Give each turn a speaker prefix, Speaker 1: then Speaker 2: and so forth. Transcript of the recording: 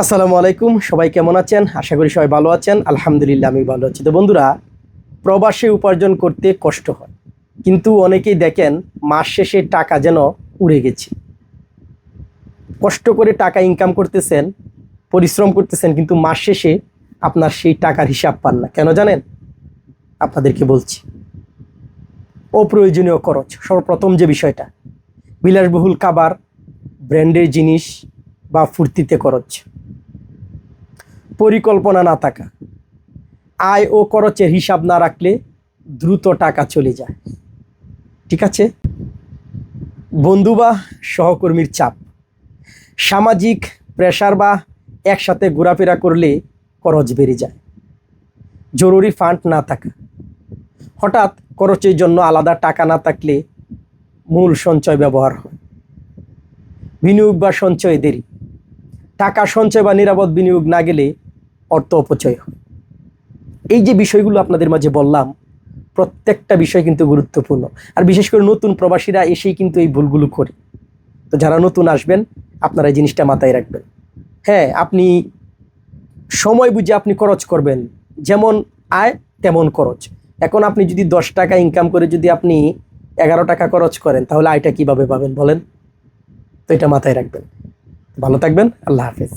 Speaker 1: আসসালামু আলাইকুম, সবাই কেমন আছেন? আশা করি সবাই ভালো আছেন। আলহামদুলিল্লাহ আমি ভালো আছি। তো বন্ধুরা, প্রবাসে উপার্জন করতে কষ্ট হয়। কিন্তু অনেকেই দেখেন, মাস শেষে টাকা যেন উড়ে গেছে। কষ্ট করে টাকা ইনকাম করতেছেন, পরিশ্রম করতেছেন, কিন্তু মাস শেষে আপনার সেই টাকার হিসাব পান না। কেন জানেন? আপনাদেরকে বলছি। অপ্রয়োজনীয় খরচ। সর্বপ্রথম যে বিষয়টা, বিলাসবহুল খাবার, ব্র্যান্ডের জিনিস বা ফুর্তিতে খরচ। পরিকল্পনা না থাকা। আয় ও খরচের হিসাব না রাখলে দ্রুত টাকা চলে যায়। ঠিক আছে? বন্ধু বা সহকর্মীর চাপ। সামাজিক প্রেশার বা একসাথে ঘোরাফেরা করলে খরচ বেড়ে যায়। জরুরি ফান্ড না থাকা। হঠাৎ খরচের জন্য আলাদা টাকা না থাকলে মূল সঞ্চয় ব্যবহার হয়। বিনিয়োগ বা সঞ্চয় দেরি। টাকা সঞ্চয় বা নিরাপদ বিনিয়োগ না গেলে অর্থ অপচয় এই যে বিষয়গুলো আপনাদের মাঝে বললাম, প্রত্যেকটা বিষয় কিন্তু গুরুত্বপূর্ণ। আর বিশেষ করে নতুন প্রবাসীরা এসেই কিন্তু এই ভুলগুলো করে। তো যারা নতুন আসবেন, আপনারা এই জিনিসটা মাথায় রাখবেন। হ্যাঁ আপনি সময় বুঝে আপনি খরচ করবেন। যেমন আয়, তেমন খরচ। এখন আপনি যদি দশ টাকা ইনকাম করে যদি আপনি এগারো টাকা খরচ করেন, তাহলে আয়টা কীভাবে পাবেন বলেন? তো এটা মাথায় রাখবেন। ভালো থাকবেন, আল্লাহ হাফেজ।